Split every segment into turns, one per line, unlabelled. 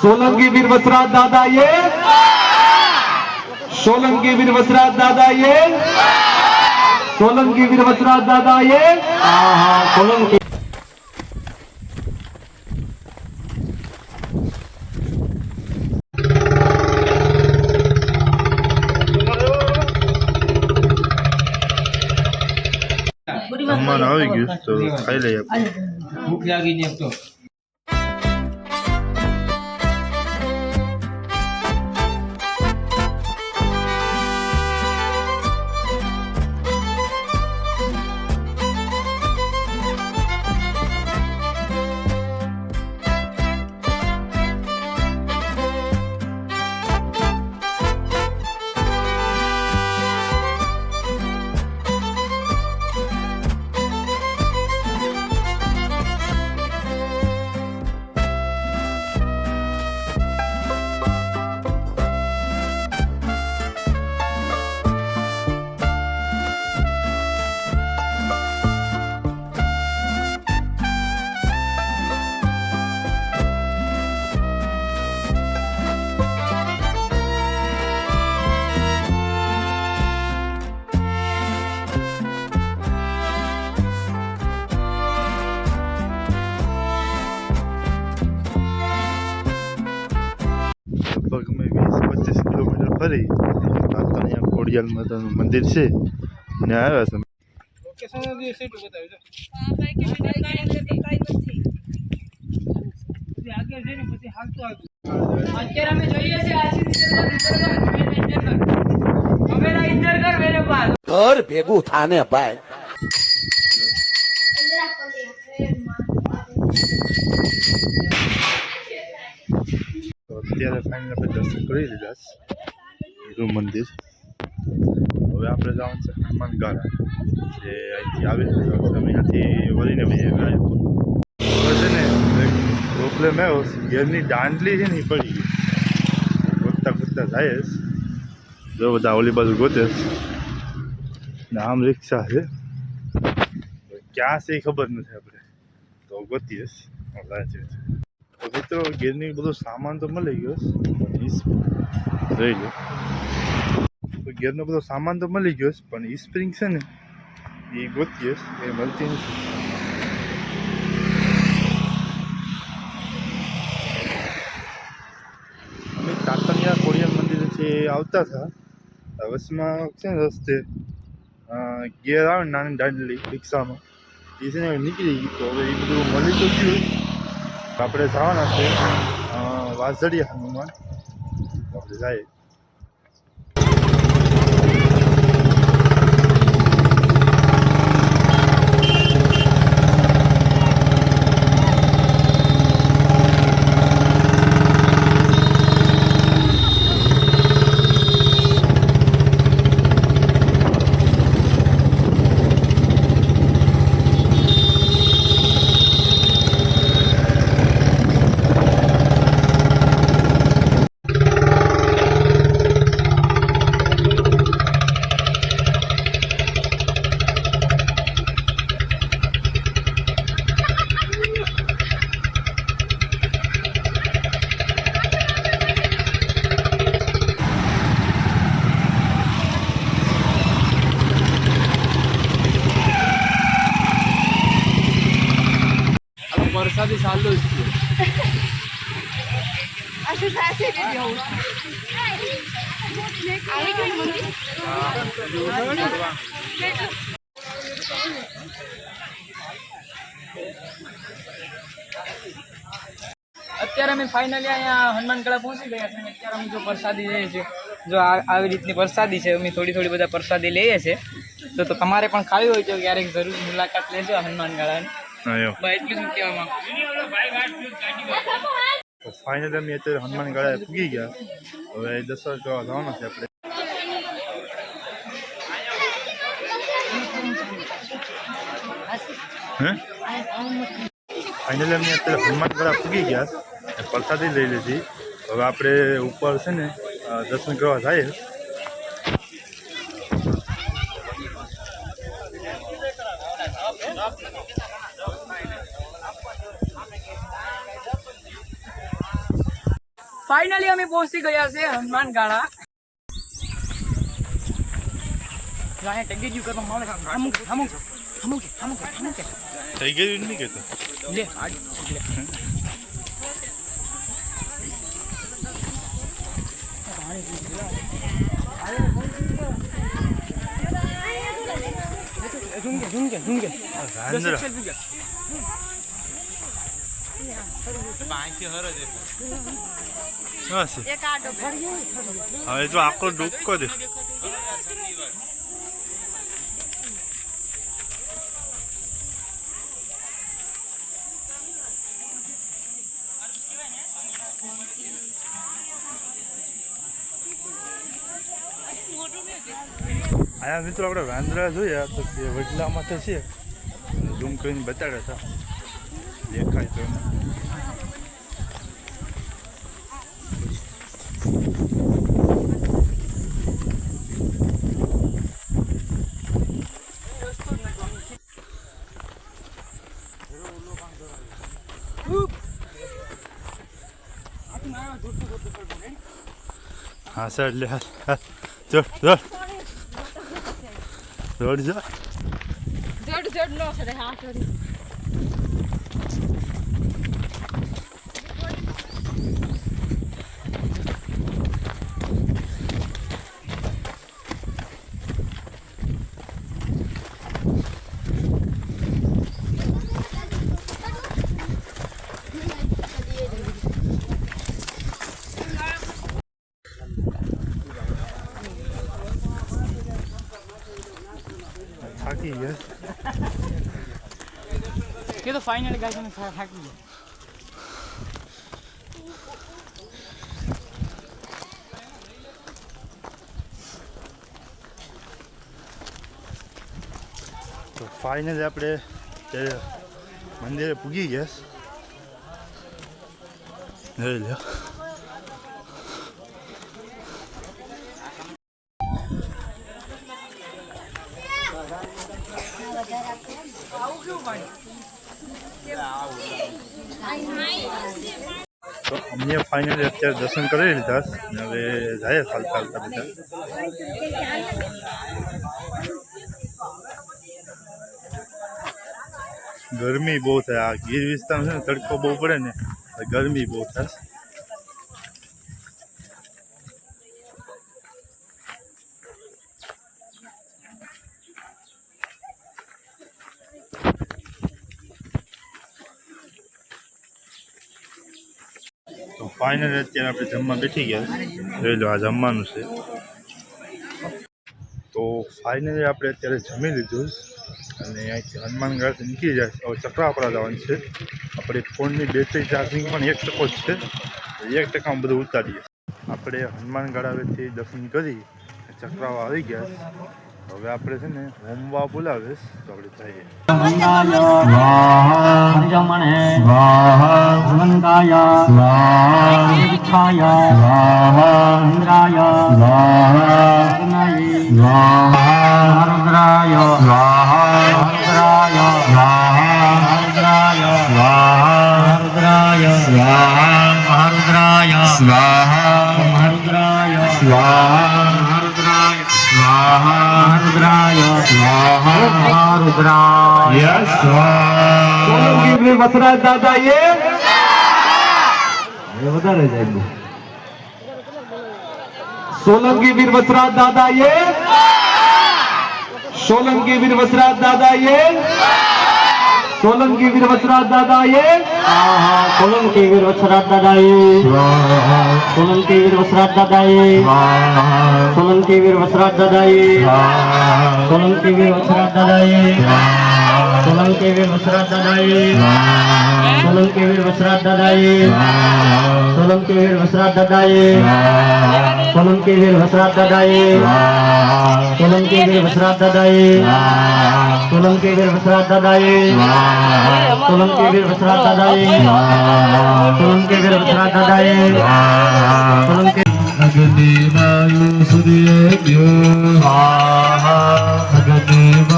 સોલંકી વીર વસરાજ દાદા એ સોલંકી વીર વસરાજ દાદા એ સોલંકી વીર વસરાજ દાદા એ હા હા સોલંકી
જમવાનું આવી ગયું તો ખાઈ લઈએ આપણે.
ભૂખ લાગી ને એક તો.
આ અહીંયા ખોડિયાલ માતાનું મંદિર છે. ને આવ્યા છે.
અત્યારે અમે જોઈએ છે આશીષ ઇન્દરગઢ, કમેરા ઇન્દરગઢ મેરે પાસ
ઘર ભેગું થાને ભાઈ.
તો અત્યારે ફાઇનલ આપણે દર્શન કરી લીધા છે મંદિર. હવે આપણે જવાનું છે હનુમાન ગાળા જે અહીંથી આવી અમે અહીંયાથી વળીને પછી આવ્યો છે ને પ્રોબ્લેમ આવ્યો ઘેરની દાંડલી છે ને પડી ગઈ. ગોતતા ગોતતા જાય જો. બધા ઓલી બાજુ ગોતે ને આમ રિક્ષા છે. ક્યાં છે એ ખબર નથી આપણે. તો ગોતીએ છે. મિત્રો ગીરની બધો સામાન તો મળી ગયો રહી ગયો તો ગેરનો બધો સામાન તો મળી ગયો પણ ઈ સ્પ્રિંગ છે ને એ ગોતીએ એ મળતી નથી. અમે કાતરિયા કોરિયન મંદિરેથી આવતા હતા વચમાં છે ને રસ્તે ગેર આવે નાની દાંડલી રિક્ષામાં એ છે ને નીકળી ગઈ, તો હવે એ બધું મળી તો આપણે જવાના છે વાઝડીયા હનુમાન. આપણે જાય
વરસાદી ચાલુ જ છે
આશીષ આશી દીધી આવું આવી ગયું મંદિર
અત્યારે અમે ફાઇનલી અહીંયા હનુમાનગઢા પહોંચી ગયા છે અને અત્યારે અમે જો પ્રસાદી લઈએ છીએ. જો આ આવી રીતની પ્રસાદી છે અમે થોડી થોડી બધા પ્રસાદી લઈએ છીએ. તો તો તમારે પણ ખાવી હોય તો ક્યારેક જરૂર મુલાકાત લેજો હનુમાનગઢાની
તો ફાઇનલી અમે અત્યારે હનુમાન ગાળાએ પૂગી ગયા. હવે દર્શન કરવા જવાના છે આપણે. ફાઇનલી અમે અત્યારે હનુમાન ગાળા પૂગી ગયા. પ્રસાદી લઈ લીધી. હવે આપણે ઉપર છે ને દર્શન કરવા જઈએ.
ફાઇનલી અમે પહોંચી ગયા છે હનુમાન ગાળા
થઈ ગયું નહીં કેતો
લે ઝુમકે ઝુમકે ઝુમકે
બાંકી હરો છે હવે તો આખો ડૂબકો દે આયા મિત્રો આપણે વાંદરા જોયા તો તે વડલામાં તો છે. ઝૂમ કરીને બતાડ્યા હતા. દેખાય તો એમ. હા સાઈડ લે હાલ દોડ દોડ દોડ જા
દોડ દોડ નો સરે
હા
કે તો ફાઇનલ ગાય તમે થાકી ગયા
તો ફાઈનલ આપણે મંદિરે પૂગી ગયા લ્યો ફાઇનલી અત્યારે દર્શન કરી લીધા હવે જાય ચાલતા ચાલતા બધા. ગરમી બહુ થાય. આ ગીર વિસ્તારમાં છે ને તડકો બહુ પડે ને ગરમી બહુ થાય. તો ફાઇનલ અત્યારે આપણે જમવા બેઠી ગયા. જોઈ લો, આ જમવાનું છે. તો ફાઇનલી આપણે અત્યારે જમી લીધું અને અહીંથી હનુમાનગઢ નીકળી જાય હવે ચક્રાપરા જવાનું છે. આપણે ફોનની બેટરી ચાર્જિંગ પણ એક ટકો જ છે. એક ટકામાં બધું ઉતારીએ. આપણે હનુમાનગઢ આવેથી દર્શન કરી ચક્રાવા આવી ગયા હવે આપણે છે ને હોમવા બોલાવીશ તો આપણે
થઈએ સ્વાહા સ્વાહા સ્વાહા सोलन की वीर बसरा दादा ये। बता रहे सोलंकी वीर बसराज दादा ये। सोलंकी वीर बसराज दादा ये। સોલંકી વીર વસરાજ દાદા એ સોલંકી વીર વસરાજ દાદા એ સોલંકી વીર વસરાજ દાદા એ સોલંકી વીર વસરાજ દાદા એ સોલંકી વીર વસરાજ દાદા એ સોલંકી વીર વસરાજ દાદા એ સોલંકી વીર વસરાજ દાદા એ સોલંકી વીર વસરાજ દાદા એ સોલંકી વીર વસરાજ દાદા એ સોલંકી વીર વસરાજ દાદા એ સોલંકી વીર વસરાજ દાદા એ સોલંકી વીર વસરાજ દાદા એ સોલંકી વીર વસરાજ દાદા એ સોલંકી
અગ્નિવાયુ સૂર્યેભ્યો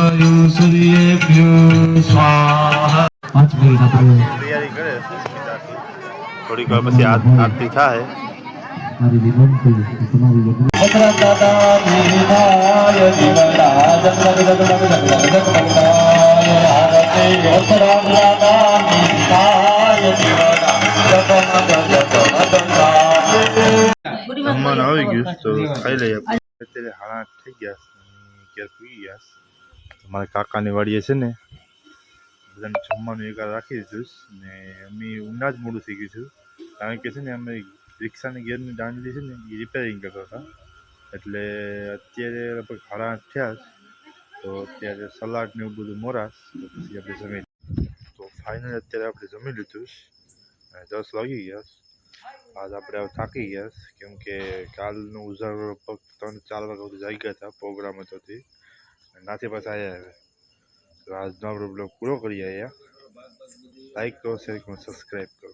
વાયુ સૂર્યેભ્યો સ્વાહા
પાંચ મિનિટ આપણે
તૈયારી કરે થોડીક વાર પછી આરતી થાય.
મારી વિનંતી તમારી
વિનંતી થઈ ગયા ગયા મારા કાકાની વાડીએ છે ને, બધાને જમવાનું એકાર રાખી છે ને, અમે ઉના જ મોડું થઈ ગયું છું. કારણ કે છે ને, અમે રિક્ષાની ગેરની દાંડલી છે ને, એ રિપેરિંગ કરતા હતા. એટલે અત્યારે લગભગ સાડા આઠ થયા જ તો અત્યારે સલાડ ને એવું બધું મોરાશ, તો પછી આપણે જમી તો ફાઇનલ અત્યારે આપણે જમી લીધું દસ વાગી ગયા. આજ આપણે હવે થાકી ગયા કેમ કે કાલનું ઉજાગરો લગભગ ત્રણ ચાર વાગ્યા સુધી જાગ્યા હતા પ્રોગ્રામ હતો નાથી પાછા આવ્યા હવે. આજનો આપણો બ્લોગ પૂરો કરીએ અહીંયા. લાઈક કરો શેર કરો સબસ્ક્રાઈબ કરો.